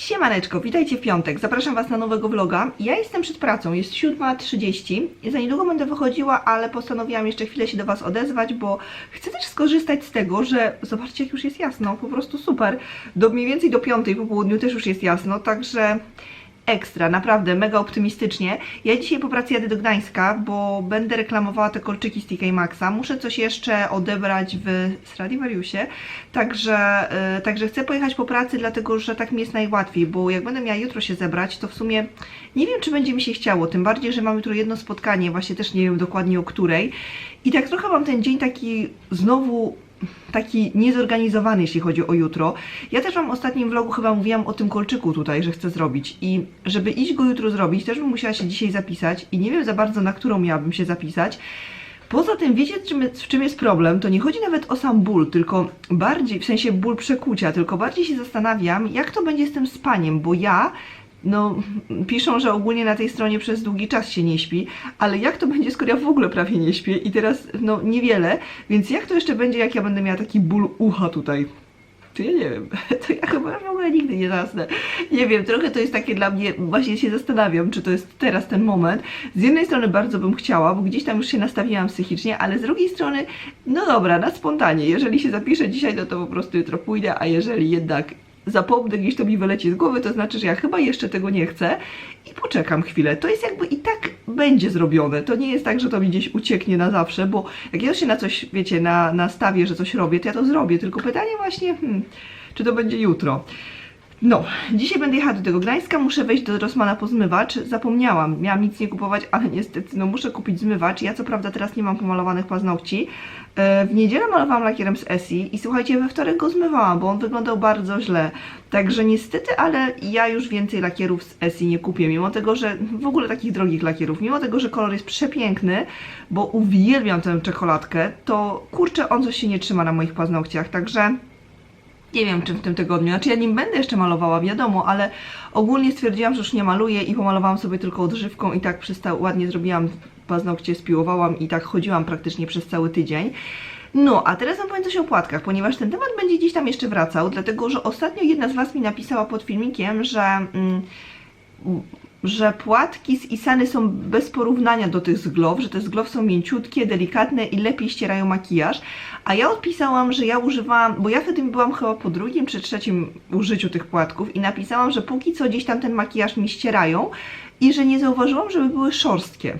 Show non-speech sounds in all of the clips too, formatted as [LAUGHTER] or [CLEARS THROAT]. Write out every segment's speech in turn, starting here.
Siemaneczko, witajcie w piątek. Zapraszam Was na nowego vloga. Ja jestem przed pracą, jest 7.30 i za niedługo będę wychodziła, ale postanowiłam jeszcze chwilę się do Was odezwać, bo chcę też skorzystać z tego, że zobaczcie jak już jest jasno, po prostu super. Do mniej więcej do 5 po południu też już jest jasno, także ekstra, naprawdę mega optymistycznie. Ja dzisiaj po pracy jadę do Gdańska, bo będę reklamowała te kolczyki z TK Maxa. Muszę coś jeszcze odebrać w Stradivariusie, także, yy, także chcę pojechać po pracy, dlatego że tak mi jest najłatwiej, bo jak będę miała jutro się zebrać, to w sumie nie wiem, czy będzie mi się chciało, tym bardziej, że mamy jutro jedno spotkanie, właśnie też nie wiem dokładnie o której. I tak trochę mam ten dzień taki znowu taki niezorganizowany, jeśli chodzi o jutro. Ja też Wam w ostatnim vlogu chyba mówiłam o tym kolczyku tutaj, że chcę zrobić i żeby iść go jutro zrobić, też bym musiała się dzisiaj zapisać i nie wiem za bardzo, na którą miałabym się zapisać. Poza tym, wiecie, w czym jest problem? To nie chodzi nawet o sam ból, tylko bardziej, w sensie ból przekucia, tylko bardziej się zastanawiam, jak to będzie z tym spaniem, bo ja no, piszą, że ogólnie na tej stronie przez długi czas się nie śpi, ale jak to będzie, skoro ja w ogóle prawie nie śpię i teraz, no, niewiele, więc jak to jeszcze będzie, jak ja będę miała taki ból ucha tutaj? To ja nie wiem, [LAUGHS] to ja chyba w ogóle nigdy nie zasnę. Nie wiem, trochę to jest takie dla mnie, właśnie się zastanawiam, czy to jest teraz ten moment. Z jednej strony bardzo bym chciała, bo gdzieś tam już się nastawiłam psychicznie, ale z drugiej strony, no dobra, na spontanie, jeżeli się zapiszę dzisiaj, no to po prostu jutro pójdę, a jeżeli jednak zapomnę, gdzieś to mi wyleci z głowy, to znaczy, że ja chyba jeszcze tego nie chcę i poczekam chwilę. To jest jakby i tak będzie zrobione. To nie jest tak, że to mi gdzieś ucieknie na zawsze, bo jak ja już się na coś, wiecie, na, nastawię, że coś robię, to ja to zrobię. Tylko pytanie właśnie, hmm, czy to będzie jutro. No, dzisiaj będę jechać do tego Gdańska, muszę wejść do Rossmana po zmywacz. Zapomniałam, miałam nic nie kupować, ale niestety, no muszę kupić zmywacz. Ja co prawda teraz nie mam pomalowanych paznokci. E, W niedzielę malowałam lakierem z Essie i słuchajcie, we wtorek go zmywałam, bo on wyglądał bardzo źle. Także niestety, ale ja już więcej lakierów z Essie nie kupię, mimo tego, że w ogóle takich drogich lakierów, mimo tego, że kolor jest przepiękny, bo uwielbiam tę czekoladkę, to kurczę, on coś się nie trzyma na moich paznokciach, także... Nie wiem, czy w tym tygodniu. Znaczy, ja nim będę jeszcze malowała, wiadomo, ale ogólnie stwierdziłam, że już nie maluję i pomalowałam sobie tylko odżywką i tak przez ładnie zrobiłam paznokcie, spiłowałam i tak chodziłam praktycznie przez cały tydzień. No, a teraz wam powiem coś o płatkach, ponieważ ten temat będzie gdzieś tam jeszcze wracał, dlatego że ostatnio jedna z Was mi napisała pod filmikiem, że. Mm, że płatki z Isany są bez porównania do tych z Glow, że te z Glow są mięciutkie, delikatne i lepiej ścierają makijaż, a ja odpisałam, że ja używałam, bo ja wtedy byłam chyba po drugim czy trzecim użyciu tych płatków i napisałam, że póki co gdzieś tam ten makijaż mi ścierają i że nie zauważyłam, żeby były szorstkie.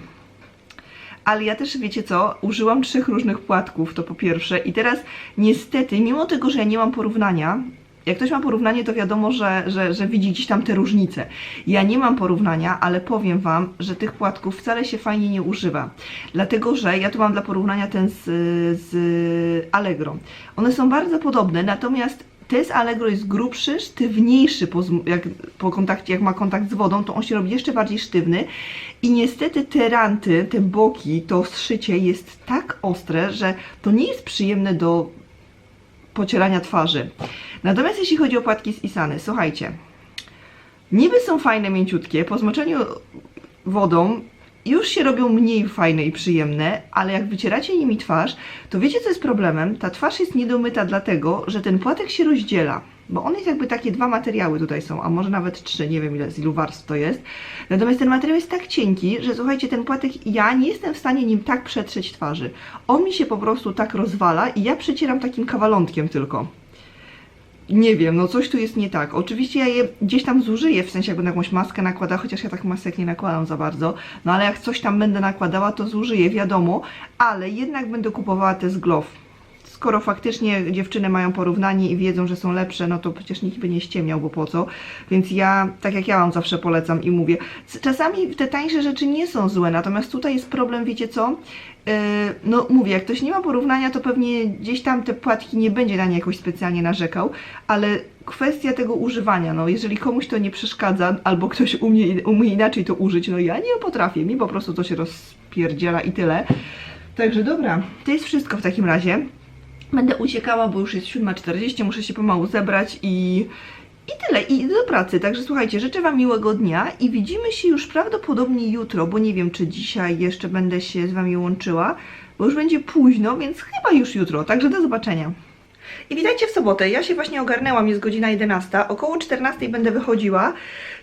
Ale ja też, wiecie co, użyłam trzech różnych płatków, to po pierwsze. I teraz niestety, mimo tego, że ja nie mam porównania, jak ktoś ma porównanie, to wiadomo, że, że, że widzi gdzieś tam te różnice. Ja nie mam porównania, ale powiem Wam, że tych płatków wcale się fajnie nie używa. Dlatego, że ja tu mam dla porównania ten z, z Allegro. One są bardzo podobne, natomiast ten z Allegro jest grubszy, sztywniejszy po, jak, po kontakcie, jak ma kontakt z wodą, to on się robi jeszcze bardziej sztywny i niestety te ranty, te boki, to zszycie jest tak ostre, że to nie jest przyjemne do pocierania twarzy. Natomiast jeśli chodzi o płatki z Isany, słuchajcie, niby są fajne, mięciutkie, po zmoczeniu wodą już się robią mniej fajne i przyjemne, ale jak wycieracie nimi twarz, to wiecie co jest problemem? Ta twarz jest niedomyta dlatego, że ten płatek się rozdziela. Bo on jest jakby takie dwa materiały tutaj są, a może nawet trzy, nie wiem ile z ilu warstw to jest. Natomiast ten materiał jest tak cienki, że słuchajcie, ten płatek, ja nie jestem w stanie nim tak przetrzeć twarzy. On mi się po prostu tak rozwala i ja przecieram takim kawalątkiem tylko. Nie wiem, no coś tu jest nie tak. Oczywiście ja je gdzieś tam zużyję, w sensie jakby na jakąś maskę nakłada, chociaż ja tak masek nie nakładam za bardzo. No ale jak coś tam będę nakładała, to zużyję, wiadomo, ale jednak będę kupowała te z Glow. Skoro faktycznie dziewczyny mają porównanie i wiedzą, że są lepsze, no to przecież nikt by nie ściemniał, bo po co? Więc ja, tak jak ja wam zawsze polecam i mówię, czasami te tańsze rzeczy nie są złe, natomiast tutaj jest problem, wiecie co? Yy, no mówię, jak ktoś nie ma porównania, to pewnie gdzieś tam te płatki nie będzie na nie jakoś specjalnie narzekał, ale kwestia tego używania, no jeżeli komuś to nie przeszkadza, albo ktoś umie, umie inaczej to użyć, no ja nie potrafię, mi po prostu to się rozpierdziela i tyle. Także dobra, to jest wszystko w takim razie. Będę uciekała, bo już jest 7.40, muszę się pomału zebrać i, i tyle, i do pracy. Także słuchajcie, życzę Wam miłego dnia i widzimy się już prawdopodobnie jutro, bo nie wiem, czy dzisiaj jeszcze będę się z Wami łączyła, bo już będzie późno, więc chyba już jutro. Także do zobaczenia. I witajcie w sobotę. Ja się właśnie ogarnęłam, jest godzina 11. Około 14 będę wychodziła.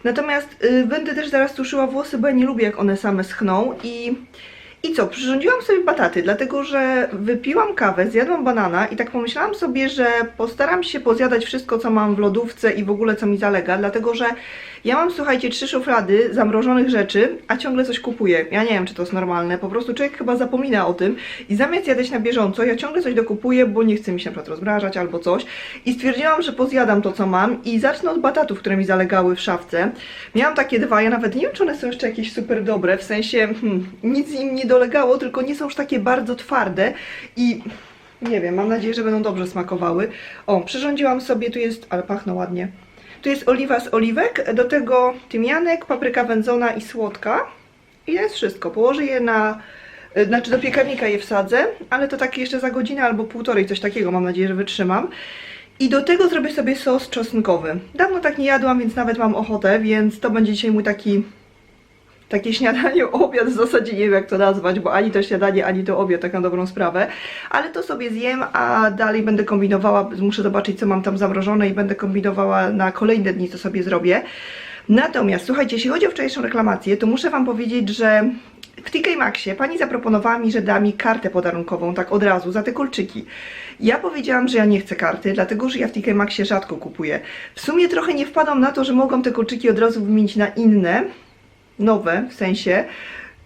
Natomiast y, będę też zaraz tuszyła włosy, bo ja nie lubię jak one same schną i i co, przyrządziłam sobie bataty, dlatego że wypiłam kawę, zjadłam banana i tak pomyślałam sobie, że postaram się pozjadać wszystko, co mam w lodówce i w ogóle co mi zalega, dlatego że ja mam, słuchajcie, trzy szuflady zamrożonych rzeczy, a ciągle coś kupuję. Ja nie wiem, czy to jest normalne, po prostu człowiek chyba zapomina o tym i zamiast jadać na bieżąco, ja ciągle coś dokupuję, bo nie chce mi się na przykład rozmrażać albo coś i stwierdziłam, że pozjadam to, co mam i zacznę od batatów, które mi zalegały w szafce. Miałam takie dwa, ja nawet nie wiem, czy one są jeszcze jakieś super dobre, w sensie hmm, nic im nie dolegało, tylko nie są już takie bardzo twarde i nie wiem, mam nadzieję, że będą dobrze smakowały. O, przyrządziłam sobie, tu jest, ale pachną ładnie. Tu jest oliwa z oliwek, do tego tymianek, papryka wędzona i słodka. I to jest wszystko. Położę je na, y, znaczy do piekarnika je wsadzę, ale to tak jeszcze za godzinę albo półtorej, coś takiego, mam nadzieję, że wytrzymam. I do tego zrobię sobie sos czosnkowy. Dawno tak nie jadłam, więc nawet mam ochotę, więc to będzie dzisiaj mój taki takie śniadanie, [LAUGHS] obiad w zasadzie nie wiem jak to nazwać, bo ani to śniadanie, ani to obiad, tak na dobrą sprawę, ale to sobie zjem, a dalej będę kombinowała, muszę zobaczyć co mam tam zamrożone i będę kombinowała na kolejne dni, co sobie zrobię. Natomiast słuchajcie, jeśli chodzi o wczorajszą reklamację, to muszę Wam powiedzieć, że w TK Maxie pani zaproponowała mi, że da mi kartę podarunkową, tak od razu, za te kolczyki. Ja powiedziałam, że ja nie chcę karty, dlatego że ja w TK Maxie rzadko kupuję. W sumie trochę nie wpadłam na to, że mogłam te kolczyki od razu wymienić na inne, nowe w sensie.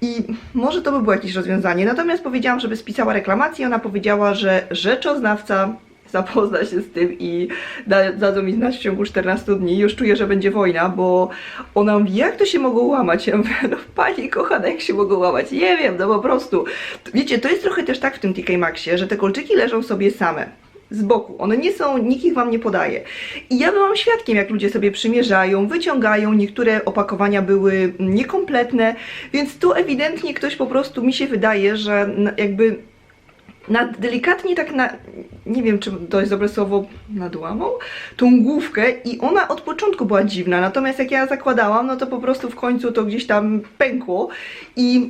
I może to by było jakieś rozwiązanie. Natomiast powiedziałam, żeby spisała reklamację. Ona powiedziała, że rzeczoznawca zapozna się z tym i da, dadzą mi znać w ciągu 14 dni. Już czuję, że będzie wojna, bo ona mówi, jak to się mogło łamać? Ja mówię, no pani kochana, jak się mogło łamać? Nie wiem, no po prostu. Wiecie, to jest trochę też tak w tym TK Maxie, że te kolczyki leżą sobie same z boku. One nie są, nikt ich wam nie podaje. I ja byłam świadkiem, jak ludzie sobie przymierzają, wyciągają, niektóre opakowania były niekompletne, więc tu ewidentnie ktoś po prostu, mi się wydaje, że jakby nad, delikatnie tak na, nie wiem czy to jest dobre słowo, nadłamał tą główkę i ona od początku była dziwna, natomiast jak ja zakładałam, no to po prostu w końcu to gdzieś tam pękło i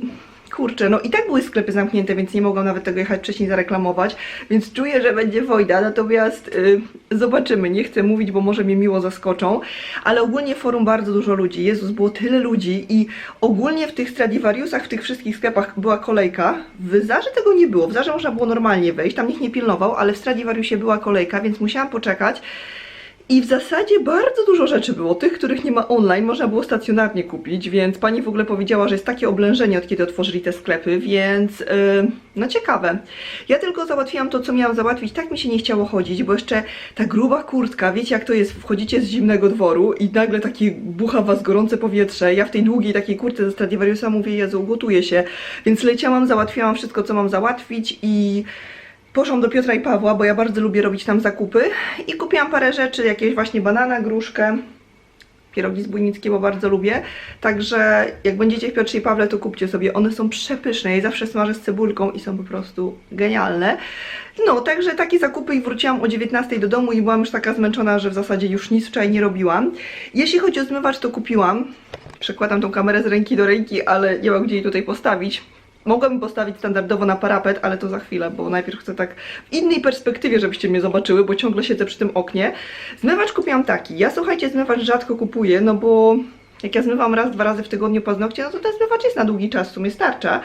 kurczę, no i tak były sklepy zamknięte, więc nie mogłam nawet tego jechać wcześniej zareklamować, więc czuję, że będzie wojna, natomiast y, zobaczymy, nie chcę mówić, bo może mnie miło zaskoczą, ale ogólnie forum bardzo dużo ludzi, Jezus, było tyle ludzi i ogólnie w tych Stradivariusach, w tych wszystkich sklepach była kolejka, w Zarze tego nie było, w Zarze można było normalnie wejść, tam nikt nie pilnował, ale w Stradivariusie była kolejka, więc musiałam poczekać, i w zasadzie bardzo dużo rzeczy było, tych, których nie ma online, można było stacjonarnie kupić, więc pani w ogóle powiedziała, że jest takie oblężenie od kiedy otworzyli te sklepy, więc yy, no ciekawe. Ja tylko załatwiłam to, co miałam załatwić, tak mi się nie chciało chodzić, bo jeszcze ta gruba kurtka, wiecie jak to jest, wchodzicie z zimnego dworu i nagle takie bucha was gorące powietrze, ja w tej długiej takiej kurtce ze Stradivariusa mówię, Jezu, gotuję się, więc leciałam, załatwiałam wszystko, co mam załatwić i Poszłam do Piotra i Pawła, bo ja bardzo lubię robić tam zakupy i kupiłam parę rzeczy, jakieś właśnie banana, gruszkę, pierogi z Bujnickie, bo bardzo lubię. Także jak będziecie w Piotrze i Pawle, to kupcie sobie. One są przepyszne. Ja je zawsze smażę z cebulką i są po prostu genialne. No, także takie zakupy i wróciłam o 19 do domu i byłam już taka zmęczona, że w zasadzie już nic wczoraj nie robiłam. Jeśli chodzi o zmywacz, to kupiłam. Przekładam tą kamerę z ręki do ręki, ale nie mam gdzie jej tutaj postawić. Mogłabym postawić standardowo na parapet, ale to za chwilę, bo najpierw chcę tak w innej perspektywie, żebyście mnie zobaczyły, bo ciągle siedzę przy tym oknie. Zmywacz kupiłam taki. Ja słuchajcie, zmywacz rzadko kupuję, no bo jak ja zmywam raz, dwa razy w tygodniu paznokcie, no to ten zmywacz jest na długi czas, w sumie starcza.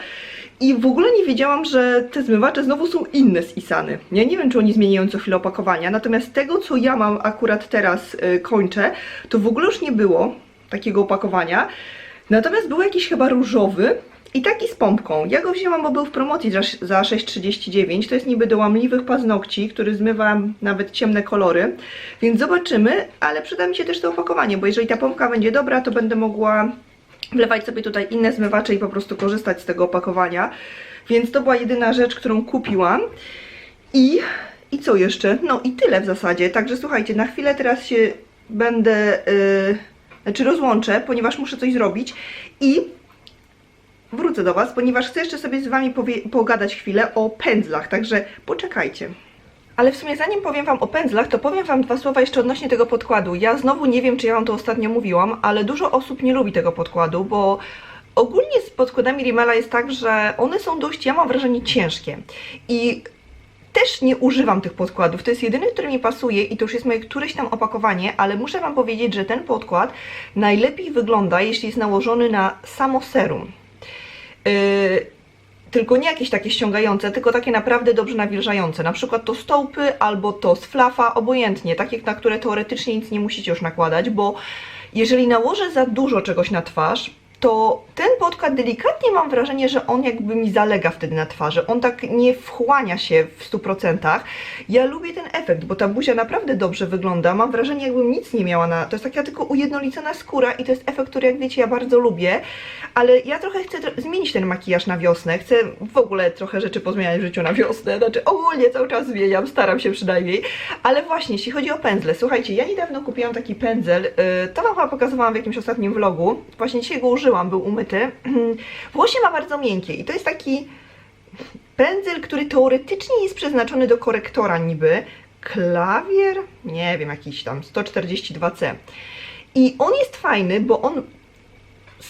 I w ogóle nie wiedziałam, że te zmywacze znowu są inne z Isany. Ja nie wiem, czy oni zmieniają co chwilę opakowania, natomiast tego, co ja mam akurat teraz y, kończę, to w ogóle już nie było takiego opakowania. Natomiast był jakiś chyba różowy, i taki z pompką. Ja go wzięłam, bo był w promocji za, za 6,39. To jest niby do łamliwych paznokci, który zmywa nawet ciemne kolory. Więc zobaczymy, ale przyda mi się też to opakowanie, bo jeżeli ta pompka będzie dobra, to będę mogła wlewać sobie tutaj inne zmywacze i po prostu korzystać z tego opakowania. Więc to była jedyna rzecz, którą kupiłam. I, i co jeszcze? No i tyle w zasadzie. Także słuchajcie, na chwilę teraz się będę... Yy, znaczy rozłączę, ponieważ muszę coś zrobić i wrócę do Was, ponieważ chcę jeszcze sobie z Wami pogadać chwilę o pędzlach, także poczekajcie. Ale w sumie zanim powiem Wam o pędzlach, to powiem Wam dwa słowa jeszcze odnośnie tego podkładu. Ja znowu nie wiem, czy ja Wam to ostatnio mówiłam, ale dużo osób nie lubi tego podkładu, bo ogólnie z podkładami Rimmela jest tak, że one są dość, ja mam wrażenie, ciężkie. I też nie używam tych podkładów. To jest jedyny, który mi pasuje i to już jest moje któreś tam opakowanie, ale muszę Wam powiedzieć, że ten podkład najlepiej wygląda, jeśli jest nałożony na samo serum. Yy, tylko nie jakieś takie ściągające, tylko takie naprawdę dobrze nawilżające. Na przykład to stołpy albo to z flafa, obojętnie, takie, na które teoretycznie nic nie musicie już nakładać, bo jeżeli nałożę za dużo czegoś na twarz, to ten podkład delikatnie mam wrażenie, że on jakby mi zalega wtedy na twarzy. On tak nie wchłania się w 100%. Ja lubię ten efekt, bo ta buzia naprawdę dobrze wygląda. Mam wrażenie, jakbym nic nie miała na. To jest taka tylko ujednolicona skóra i to jest efekt, który jak wiecie, ja bardzo lubię. Ale ja trochę chcę tro- zmienić ten makijaż na wiosnę. Chcę w ogóle trochę rzeczy pozmieniać w życiu na wiosnę. Znaczy ogólnie cały czas zmieniam, staram się przynajmniej. Ale właśnie, jeśli chodzi o pędzle, słuchajcie, ja niedawno kupiłam taki pędzel. Yy, to Wam chyba pokazywałam w jakimś ostatnim vlogu. Właśnie dzisiaj go użyłam, był umyty. [CLEARS THROAT] Włosie ma bardzo miękkie i to jest taki pędzel, który teoretycznie jest przeznaczony do korektora niby. Klawier? Nie wiem, jakiś tam 142C. I on jest fajny, bo on,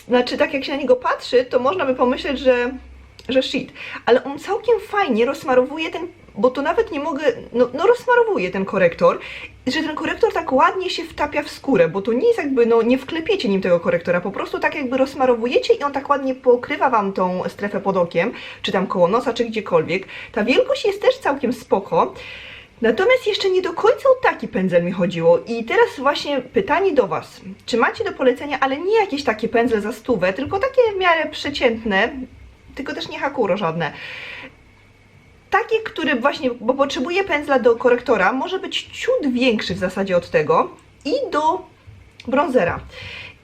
znaczy tak jak się na niego patrzy, to można by pomyśleć, że, że shit, ale on całkiem fajnie rozsmarowuje ten, bo to nawet nie mogę, no, no rozsmarowuje ten korektor, że ten korektor tak ładnie się wtapia w skórę, bo to nie jest jakby, no nie wklepiecie nim tego korektora, po prostu tak jakby rozsmarowujecie i on tak ładnie pokrywa Wam tą strefę pod okiem, czy tam koło nosa, czy gdziekolwiek. Ta wielkość jest też całkiem spoko, Natomiast jeszcze nie do końca o taki pędzel mi chodziło i teraz właśnie pytanie do Was. Czy macie do polecenia, ale nie jakieś takie pędzle za stówę, tylko takie w miarę przeciętne, tylko też nie hakuro żadne. Takie, które właśnie, bo potrzebuję pędzla do korektora, może być ciut większy w zasadzie od tego i do bronzera.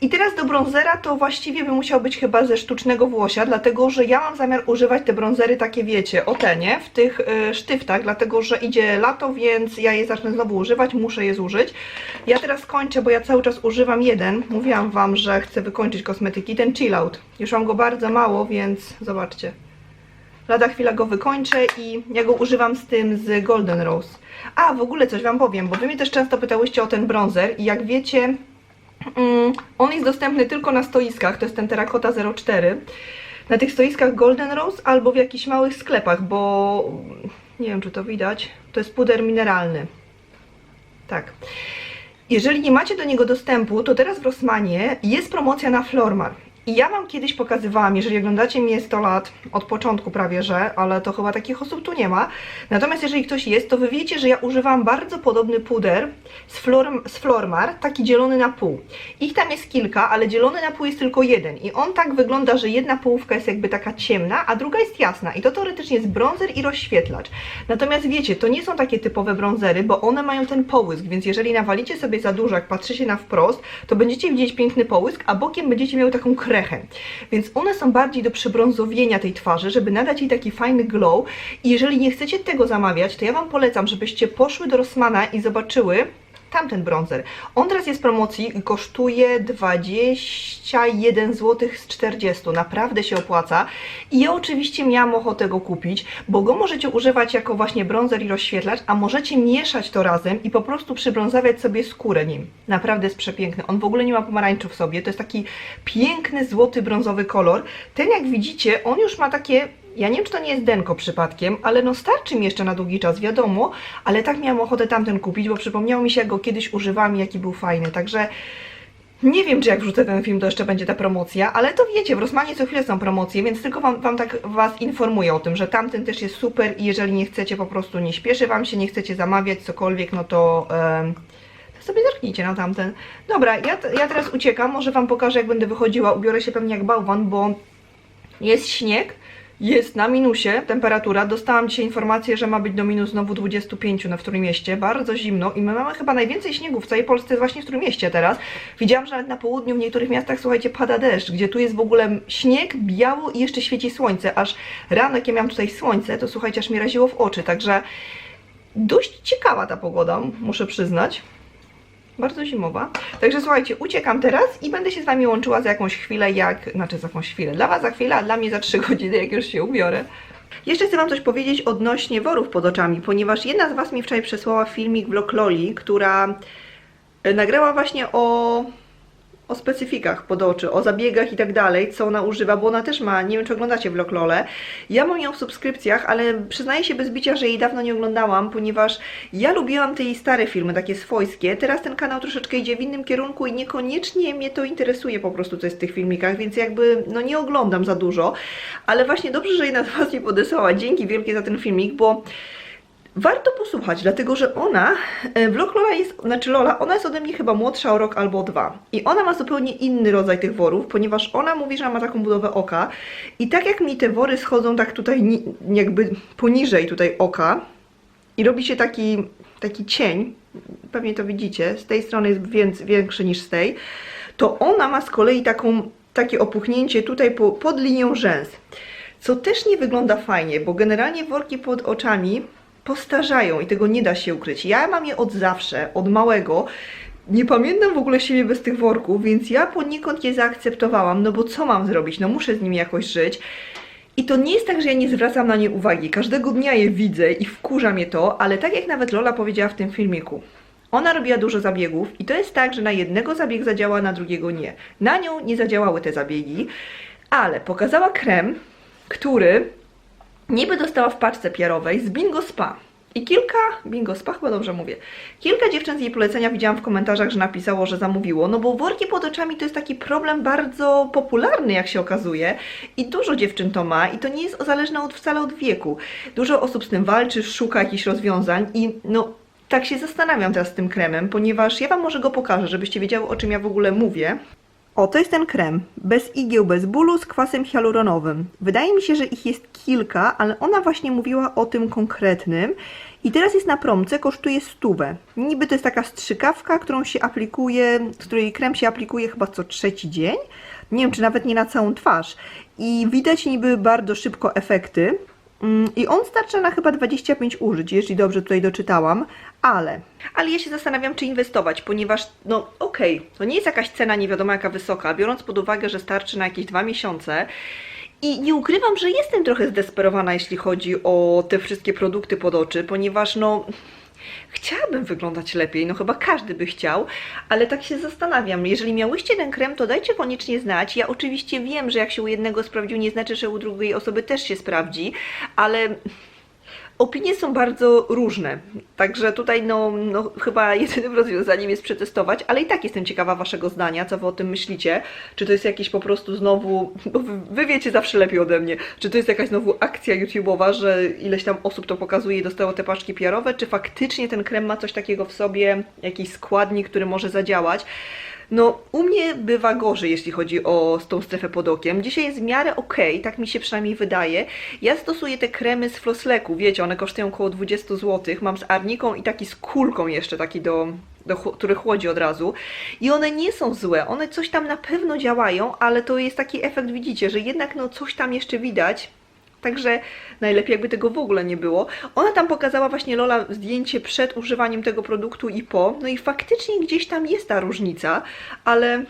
I teraz do bronzera to właściwie by musiał być chyba ze sztucznego włosia, dlatego że ja mam zamiar używać te bronzery takie wiecie, o te, nie? W tych y, sztyftach, dlatego że idzie lato, więc ja je zacznę znowu używać, muszę je zużyć. Ja teraz kończę, bo ja cały czas używam jeden. Mówiłam Wam, że chcę wykończyć kosmetyki, ten chill out. Już mam go bardzo mało, więc zobaczcie. Lada chwila go wykończę i ja go używam z tym z Golden Rose. A, w ogóle coś Wam powiem, bo Wy mnie też często pytałyście o ten bronzer i jak wiecie, on jest dostępny tylko na stoiskach, to jest ten Terracotta 04. Na tych stoiskach Golden Rose albo w jakichś małych sklepach, bo nie wiem czy to widać, to jest puder mineralny. Tak. Jeżeli nie macie do niego dostępu, to teraz w Rossmanie jest promocja na Flormar. I ja Wam kiedyś pokazywałam, jeżeli oglądacie mnie 100 lat, od początku prawie, że, ale to chyba takich osób tu nie ma. Natomiast jeżeli ktoś jest, to Wy wiecie, że ja używam bardzo podobny puder z, Flor, z Flormar, taki dzielony na pół. Ich tam jest kilka, ale dzielony na pół jest tylko jeden. I on tak wygląda, że jedna połówka jest jakby taka ciemna, a druga jest jasna. I to teoretycznie jest bronzer i rozświetlacz. Natomiast wiecie, to nie są takie typowe bronzery, bo one mają ten połysk, więc jeżeli nawalicie sobie za dużo, jak patrzycie na wprost, to będziecie widzieć piękny połysk, a bokiem będziecie miały taką Więc one są bardziej do przebrązowienia tej twarzy, żeby nadać jej taki fajny glow. I jeżeli nie chcecie tego zamawiać, to ja Wam polecam, żebyście poszły do Rossmana i zobaczyły tamten bronzer. On teraz jest w promocji i kosztuje 21 zł z 40. Naprawdę się opłaca. I ja oczywiście miałam ochotę go kupić, bo go możecie używać jako właśnie bronzer i rozświetlacz, a możecie mieszać to razem i po prostu przybrązawiać sobie skórę nim. Naprawdę jest przepiękny. On w ogóle nie ma pomarańczu w sobie. To jest taki piękny, złoty, brązowy kolor. Ten jak widzicie, on już ma takie ja nie wiem, czy to nie jest denko przypadkiem, ale no starczy mi jeszcze na długi czas, wiadomo, ale tak miałam ochotę tamten kupić, bo przypomniało mi się, jak go kiedyś używałam i jaki był fajny, także nie wiem, czy jak wrzucę ten film, to jeszcze będzie ta promocja, ale to wiecie, w Rosmanie co chwilę są promocje, więc tylko wam, wam tak Was informuję o tym, że tamten też jest super i jeżeli nie chcecie po prostu, nie śpieszy Wam się, nie chcecie zamawiać cokolwiek, no to... sobie zerknijcie na tamten. Dobra, ja, ja teraz uciekam, może Wam pokażę jak będę wychodziła, ubiorę się pewnie jak bałwan, bo jest śnieg, jest na minusie temperatura. Dostałam dzisiaj informację, że ma być do minus znowu 25 na Trójmieście. Bardzo zimno i my mamy chyba najwięcej śniegu w całej Polsce właśnie w Trójmieście teraz. Widziałam, że nawet na południu w niektórych miastach, słuchajcie, pada deszcz, gdzie tu jest w ogóle śnieg, biało i jeszcze świeci słońce. Aż rano, jak ja miałam tutaj słońce, to słuchajcie, aż mi raziło w oczy. Także dość ciekawa ta pogoda, muszę przyznać. Bardzo zimowa. Także słuchajcie, uciekam teraz i będę się z Wami łączyła za jakąś chwilę, jak... Znaczy za jakąś chwilę. Dla Was za chwilę, a dla mnie za 3 [LAUGHS] godziny, jak już się ubiorę. Jeszcze chcę Wam coś powiedzieć odnośnie worów pod oczami, ponieważ jedna z Was mi wczoraj przesłała filmik vlog Loli, która e, nagrała właśnie o, o specyfikach pod oczy, o zabiegach i tak dalej, co ona używa, bo ona też ma, nie wiem czy oglądacie Vlog Lole. Ja mam ją w subskrypcjach, ale przyznaję się bez bicia, że jej dawno nie oglądałam, ponieważ ja lubiłam te jej stare filmy, takie swojskie. Teraz ten kanał troszeczkę idzie w innym kierunku i niekoniecznie mnie to interesuje po prostu, co jest w tych filmikach, więc jakby, no nie oglądam za dużo, ale właśnie dobrze, że jej na Was mi podesłała. Dzięki wielkie za ten filmik, bo Warto posłuchać, dlatego że ona, e, vlog Lola jest, znaczy Lola, ona jest ode mnie chyba młodsza o rok albo dwa. I ona ma zupełnie inny rodzaj tych worów, ponieważ ona mówi, że ma taką budowę oka. I tak jak mi te wory schodzą tak tutaj jakby poniżej tutaj oka i robi się taki, taki cień, pewnie to widzicie, z tej strony jest więc, większy niż z tej, to ona ma z kolei taką, takie opuchnięcie tutaj po, pod linią rzęs. Co też nie wygląda fajnie, bo generalnie worki pod oczami postarzają i tego nie da się ukryć. Ja mam je od zawsze, od małego. Nie pamiętam w ogóle siebie bez tych worków, więc ja poniekąd je zaakceptowałam, no bo co mam zrobić? No muszę z nimi jakoś żyć. I to nie jest tak, że ja nie zwracam na nie uwagi. Każdego dnia je widzę i wkurza mnie to, ale tak jak nawet Lola powiedziała w tym filmiku. Ona robiła dużo zabiegów i to jest tak, że na jednego zabieg zadziała, na drugiego nie. Na nią nie zadziałały te zabiegi, ale pokazała krem, który niby dostała w paczce PR-owej z Bingo Spa. I kilka, Bingo Spa chyba dobrze mówię, kilka dziewczyn z jej polecenia widziałam w komentarzach, że napisało, że zamówiło, no bo worki pod oczami to jest taki problem bardzo popularny, jak się okazuje i dużo dziewczyn to ma i to nie jest zależne od, wcale od wieku. Dużo osób z tym walczy, szuka jakichś rozwiązań i no tak się zastanawiam teraz z tym kremem, ponieważ ja Wam może go pokażę, żebyście wiedziały o czym ja w ogóle mówię. O, to jest ten krem. Bez igieł, bez bólu, z kwasem hialuronowym. Wydaje mi się, że ich jest kilka, ale ona właśnie mówiła o tym konkretnym. I teraz jest na promce, kosztuje stówę. Niby to jest taka strzykawka, którą się aplikuje, której krem się aplikuje chyba co trzeci dzień. Nie wiem, czy nawet nie na całą twarz. I widać niby bardzo szybko efekty. Mm, I on starcza na chyba 25 użyć, jeśli dobrze tutaj doczytałam, ale... Ale ja się zastanawiam, czy inwestować, ponieważ, no okej, to nie jest jakaś cena nie wiadomo jaka wysoka, biorąc pod uwagę, że starczy na jakieś dwa miesiące. I nie ukrywam, że jestem trochę zdesperowana, jeśli chodzi o te wszystkie produkty pod oczy, ponieważ no... Chciałabym wyglądać lepiej, no chyba każdy by chciał, ale tak się zastanawiam. Jeżeli miałyście ten krem, to dajcie koniecznie znać. Ja oczywiście wiem, że jak się u jednego sprawdził, nie znaczy, że u drugiej osoby też się sprawdzi, ale opinie są bardzo różne. Także tutaj no, no chyba [LAUGHS] jedynym rozwiązaniem jest przetestować, ale i tak jestem ciekawa waszego zdania, co wy o tym myślicie. Czy to jest jakieś po prostu znowu, [LAUGHS] bo wy, wy wiecie zawsze lepiej ode mnie, czy to jest jakaś znowu akcja YouTube'owa, że ileś tam osób to pokazuje i dostało te paczki PR-owe, czy faktycznie ten krem ma coś takiego w sobie, jakiś składnik, który może zadziałać. No, u mnie bywa gorzej, jeśli chodzi o tą strefę pod okiem. Dzisiaj jest w miarę okej, tak mi się przynajmniej wydaje. Ja stosuję te kremy z Flosleku, wiecie, one kosztują około 20 zł. Mam z arniką i taki z kulką jeszcze, taki do, do, który chłodzi od razu. I one nie są złe, one coś tam na pewno działają, ale to jest taki efekt, widzicie, że jednak no coś tam jeszcze widać. Także najlepiej jakby tego w ogóle nie było. Ona tam pokazała właśnie Lola zdjęcie przed używaniem tego produktu i po. No i faktycznie gdzieś tam jest ta różnica, ale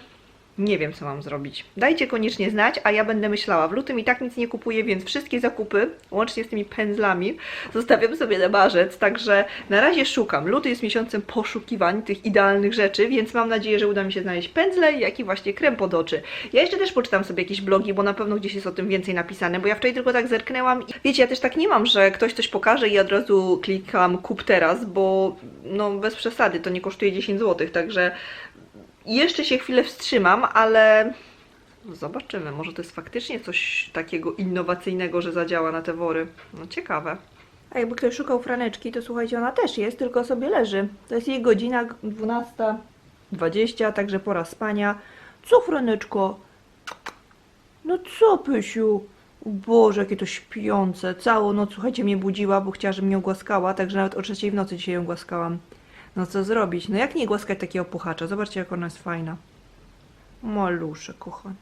nie wiem co mam zrobić. Dajcie koniecznie znać, a ja będę myślała. W lutym i tak nic nie kupuję, więc wszystkie zakupy, łącznie z tymi pędzlami, zostawiam sobie na marzec. Także na razie szukam. Luty jest miesiącem poszukiwań tych idealnych rzeczy, więc mam nadzieję, że uda mi się znaleźć pędzle, jak i właśnie krem pod oczy. Ja jeszcze też poczytam sobie jakieś blogi, bo na pewno gdzieś jest o tym więcej napisane, bo ja wczoraj tylko tak zerknęłam i wiecie, ja też tak nie mam, że ktoś coś pokaże i od razu klikam kup teraz, bo no bez przesady, to nie kosztuje 10 zł, także jeszcze się chwilę wstrzymam, ale zobaczymy. Może to jest faktycznie coś takiego innowacyjnego, że zadziała na te wory. No ciekawe. A jakby ktoś szukał franeczki, to słuchajcie, ona też jest, tylko sobie leży. To jest jej godzina 12.20, także pora spania. Co, franeczko? No co, Pysiu? Boże, jakie to śpiące. Całą noc, słuchajcie, mnie budziła, bo chciała, żebym ją głaskała, także nawet o trzeciej w nocy dzisiaj ją głaskałam. No co zrobić? No jak nie głaskać takiego puchacza? Zobaczcie, jak ona jest fajna. Malusze, kochany.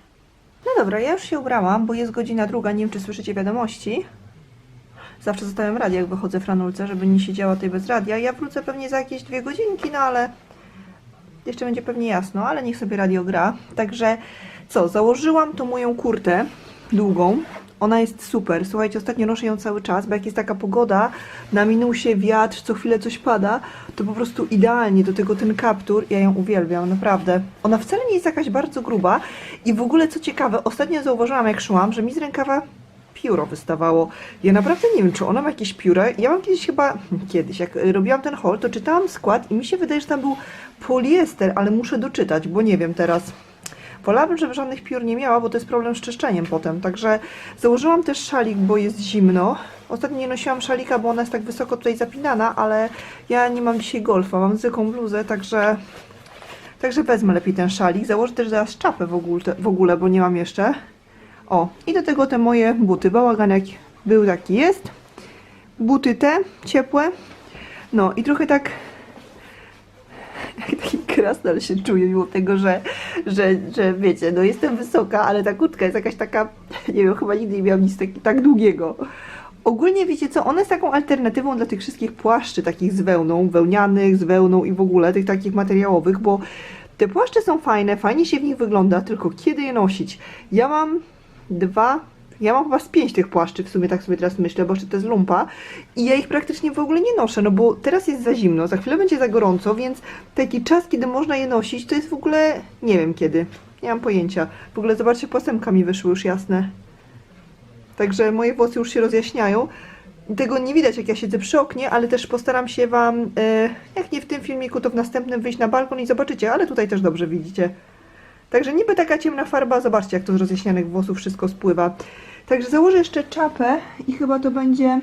No dobra, ja już się ubrałam, bo jest godzina druga, nie wiem, czy słyszycie wiadomości. Zawsze zostawiam radio, jak wychodzę franulce, żeby nie siedziała tutaj bez radia. Ja wrócę pewnie za jakieś dwie godzinki, no ale jeszcze będzie pewnie jasno, ale niech sobie radio gra. Także co, założyłam tą moją kurtę długą. Ona jest super. Słuchajcie, ostatnio noszę ją cały czas, bo jak jest taka pogoda, na minusie, wiatr, co chwilę coś pada, to po prostu idealnie do tego ten kaptur. Ja ją uwielbiam, naprawdę. Ona wcale nie jest jakaś bardzo gruba i w ogóle co ciekawe, ostatnio zauważyłam jak szłam, że mi z rękawa pióro wystawało. Ja naprawdę nie wiem, czy ona ma jakieś pióra. Ja mam kiedyś chyba, [LAUGHS] kiedyś, jak robiłam ten haul, to czytałam skład i mi się wydaje, że tam był poliester, ale muszę doczytać, bo nie wiem teraz. Wolałabym, żeby żadnych piór nie miała, bo to jest problem z czyszczeniem potem. Także założyłam też szalik, bo jest zimno. Ostatnio nie nosiłam szalika, bo ona jest tak wysoko tutaj zapinana, ale ja nie mam dzisiaj golfa, mam zwykłą bluzę, także Także wezmę lepiej ten szalik. Założę też zaraz czapę w ogóle, w ogóle, bo nie mam jeszcze. O, i do tego te moje buty. Bałagan jak był, taki jest. Buty te, ciepłe. No i trochę tak krasnal się czuję, mimo tego, że, że, że wiecie, no jestem wysoka, ale ta kurtka jest jakaś taka, [LAUGHS] nie wiem, chyba nigdy nie miałam nic taki, tak długiego. Ogólnie wiecie co, ona jest taką alternatywą dla tych wszystkich płaszczy takich z wełną, wełnianych, z wełną i w ogóle tych takich materiałowych, bo te płaszcze są fajne, fajnie się w nich wygląda, tylko kiedy je nosić? Ja mam dwa, ja mam chyba z pięć tych płaszczy w sumie, tak sobie teraz myślę, bo jeszcze to jest lumpa i ja ich praktycznie w ogóle nie noszę, no bo teraz jest za zimno, za chwilę będzie za gorąco, więc taki czas, kiedy można je nosić, to jest w ogóle, nie wiem kiedy, nie mam pojęcia. W ogóle zobaczcie, pasemka mi wyszły już jasne. Także moje włosy już się rozjaśniają. Tego nie widać, jak ja siedzę przy oknie, ale też postaram się Wam, e, jak nie w tym filmiku, to w następnym wyjść na balkon i zobaczycie, ale tutaj też dobrze widzicie. Także niby taka ciemna farba, zobaczcie, jak to z rozjaśnianych włosów wszystko spływa. Także założę jeszcze czapę i chyba to będzie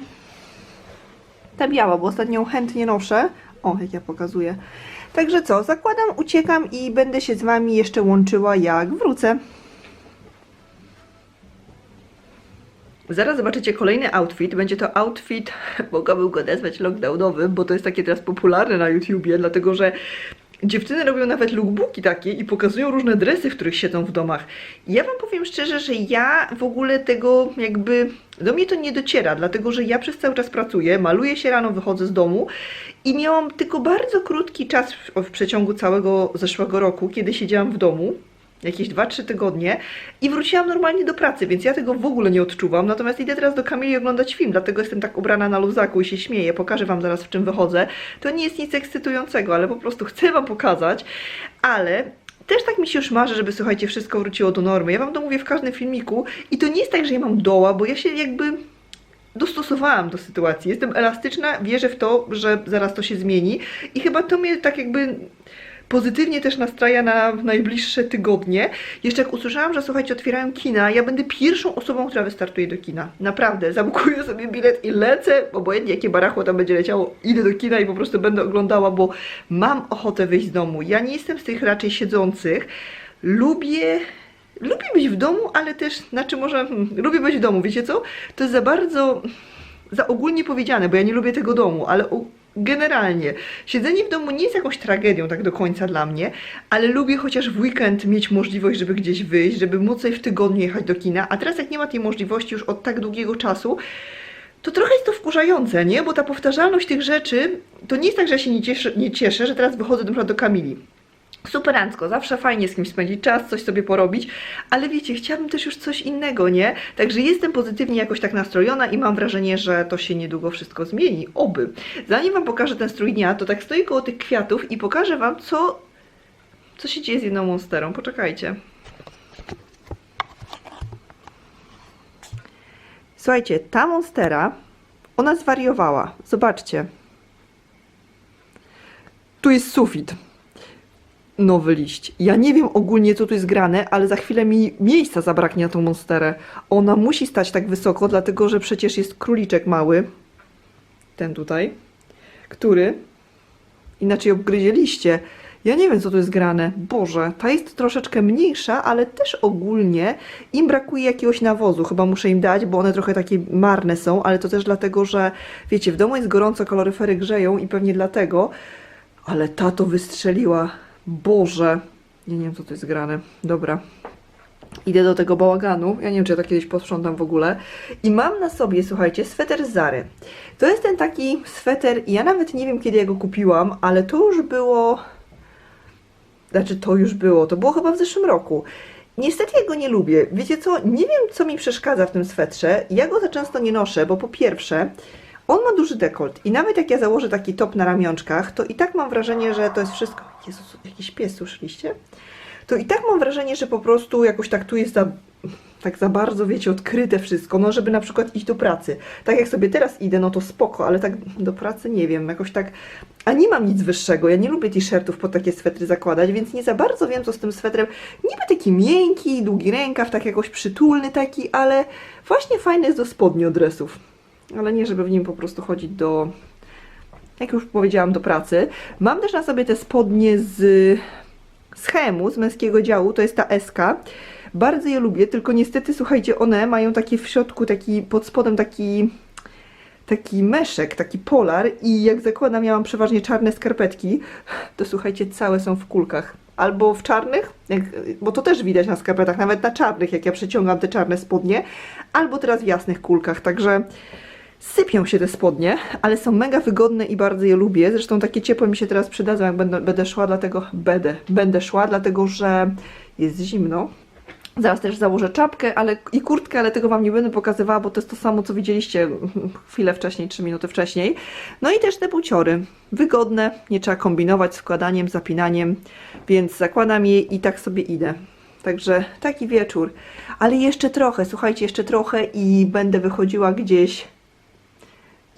ta biała, bo ostatnią chętnie noszę. O, jak ja pokazuję. Także co, zakładam, uciekam i będę się z Wami jeszcze łączyła, jak wrócę. Zaraz zobaczycie kolejny outfit. Będzie to outfit, [LAUGHS] mogłabym go nazwać lockdownowy, bo to jest takie teraz popularne na YouTubie, dlatego że dziewczyny robią nawet lookbooki takie i pokazują różne dresy, w których siedzą w domach. I ja Wam powiem szczerze, że ja w ogóle tego jakby... Do mnie to nie dociera, dlatego że ja przez cały czas pracuję, maluję się rano, wychodzę z domu i miałam tylko bardzo krótki czas w, w przeciągu całego zeszłego roku, kiedy siedziałam w domu jakieś 2-3 tygodnie i wróciłam normalnie do pracy, więc ja tego w ogóle nie odczuwam. Natomiast idę teraz do Kamili oglądać film, dlatego jestem tak ubrana na luzaku i się śmieję. Pokażę Wam zaraz, w czym wychodzę. To nie jest nic ekscytującego, ale po prostu chcę Wam pokazać. Ale też tak mi się już marzy, żeby słuchajcie, wszystko wróciło do normy. Ja Wam to mówię w każdym filmiku i to nie jest tak, że ja mam doła, bo ja się jakby dostosowałam do sytuacji. Jestem elastyczna, wierzę w to, że zaraz to się zmieni i chyba to mnie tak jakby pozytywnie też nastraja na najbliższe tygodnie. Jeszcze jak usłyszałam, że słuchajcie, otwierają kina, ja będę pierwszą osobą, która wystartuje do kina. Naprawdę, zabukuję sobie bilet i lecę, obojętnie jakie barachło tam będzie leciało, idę do kina i po prostu będę oglądała, bo mam ochotę wyjść z domu. Ja nie jestem z tych raczej siedzących. Lubię lubię być w domu, ale też, znaczy może, hmm, lubię być w domu, wiecie co? To jest za bardzo, za ogólnie powiedziane, bo ja nie lubię tego domu, ale generalnie, siedzenie w domu nie jest jakąś tragedią tak do końca dla mnie, ale lubię chociaż w weekend mieć możliwość, żeby gdzieś wyjść, żeby móc sobie w tygodniu jechać do kina, a teraz jak nie ma tej możliwości już od tak długiego czasu, to trochę jest to wkurzające, nie? Bo ta powtarzalność tych rzeczy, to nie jest tak, że ja się nie cieszę, nie cieszę że teraz wychodzę na do Kamili. Superancko, zawsze fajnie z kimś spędzić czas, coś sobie porobić, ale wiecie, chciałabym też już coś innego, nie? Także jestem pozytywnie jakoś tak nastrojona i mam wrażenie, że to się niedługo wszystko zmieni, oby. Zanim Wam pokażę ten strój dnia, to tak stoję koło tych kwiatów i pokażę Wam, co, co się dzieje z jedną monsterą. Poczekajcie. Słuchajcie, ta monstera, ona zwariowała. Zobaczcie. Tu jest sufit nowy liść. Ja nie wiem ogólnie, co tu jest grane, ale za chwilę mi miejsca zabraknie na tą monsterę. Ona musi stać tak wysoko, dlatego że przecież jest króliczek mały, ten tutaj, który inaczej obgryzie liście. Ja nie wiem, co tu jest grane. Boże, ta jest troszeczkę mniejsza, ale też ogólnie im brakuje jakiegoś nawozu. Chyba muszę im dać, bo one trochę takie marne są, ale to też dlatego, że wiecie, w domu jest gorąco, kaloryfery grzeją i pewnie dlatego. Ale ta to wystrzeliła. Boże. Ja nie wiem, co to jest grane. Dobra. Idę do tego bałaganu. Ja nie wiem, czy ja to kiedyś posprzątam w ogóle. I mam na sobie, słuchajcie, sweter z Zary. To jest ten taki sweter, ja nawet nie wiem, kiedy ja go kupiłam, ale to już było... Znaczy, to już było. To było chyba w zeszłym roku. Niestety ja go nie lubię. Wiecie co? Nie wiem, co mi przeszkadza w tym swetrze. Ja go za często nie noszę, bo po pierwsze, on ma duży dekolt i nawet jak ja założę taki top na ramionczkach, to i tak mam wrażenie, że to jest wszystko... Jezus, jakiś pies, słyszeliście? To i tak mam wrażenie, że po prostu jakoś tak tu jest za, tak za bardzo, wiecie, odkryte wszystko. No, żeby na przykład iść do pracy. Tak jak sobie teraz idę, no to spoko, ale tak do pracy nie wiem, jakoś tak... A nie mam nic wyższego. Ja nie lubię t-shirtów pod takie swetry zakładać, więc nie za bardzo wiem, co z tym swetrem. Niby taki miękki, długi rękaw, tak jakoś przytulny taki, ale właśnie fajny jest do spodni od dresów. Ale nie, żeby w nim po prostu chodzić do... Jak już powiedziałam, do pracy. Mam też na sobie te spodnie z schemu z męskiego działu, to jest ta SK. Bardzo je lubię, tylko niestety, słuchajcie, one mają takie w środku, taki pod spodem taki taki meszek, taki polar i jak zakładam, ja mam przeważnie czarne skarpetki, to słuchajcie, całe są w kulkach. Albo w czarnych, jak, bo to też widać na skarpetach, nawet na czarnych, jak ja przeciągam te czarne spodnie, albo teraz w jasnych kulkach, także sypią się te spodnie, ale są mega wygodne i bardzo je lubię. Zresztą takie ciepłe mi się teraz przydadzą, jak będę, będę szła, dlatego będę, będę szła, dlatego że jest zimno. Zaraz też założę czapkę ale, i kurtkę, ale tego Wam nie będę pokazywała, bo to jest to samo, co widzieliście chwilę wcześniej, 3 minuty wcześniej. No i też te buciory. Wygodne, nie trzeba kombinować z wkładaniem, zapinaniem, więc zakładam je i tak sobie idę. Także taki wieczór. Ale jeszcze trochę, słuchajcie, jeszcze trochę i będę wychodziła gdzieś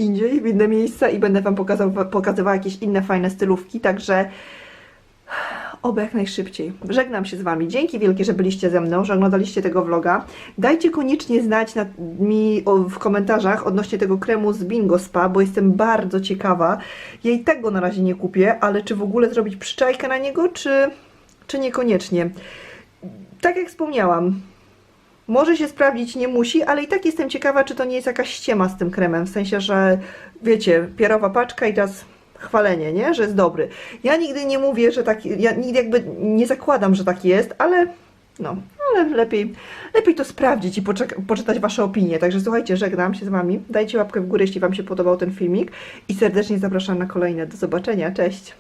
indziej, w inne miejsca i będę Wam pokazał, pokazywała jakieś inne fajne stylówki, także oby jak najszybciej. Żegnam się z Wami. Dzięki wielkie, że byliście ze mną, że oglądaliście tego vloga. Dajcie koniecznie znać na, mi o, w komentarzach odnośnie tego kremu z Bingo Spa, bo jestem bardzo ciekawa. Ja i tak na razie nie kupię, ale czy w ogóle zrobić przyczajkę na niego, czy, czy niekoniecznie. Tak jak wspomniałam, może się sprawdzić, nie musi, ale i tak jestem ciekawa, czy to nie jest jakaś ściema z tym kremem, w sensie, że wiecie, pierowa paczka i teraz chwalenie, nie? Że jest dobry. Ja nigdy nie mówię, że taki, ja nigdy jakby nie zakładam, że tak jest, ale no, ale lepiej, lepiej to sprawdzić i poczytać Wasze opinie. Także słuchajcie, żegnam się z Wami. Dajcie łapkę w górę, jeśli Wam się podobał ten filmik i serdecznie zapraszam na kolejne. Do zobaczenia, cześć!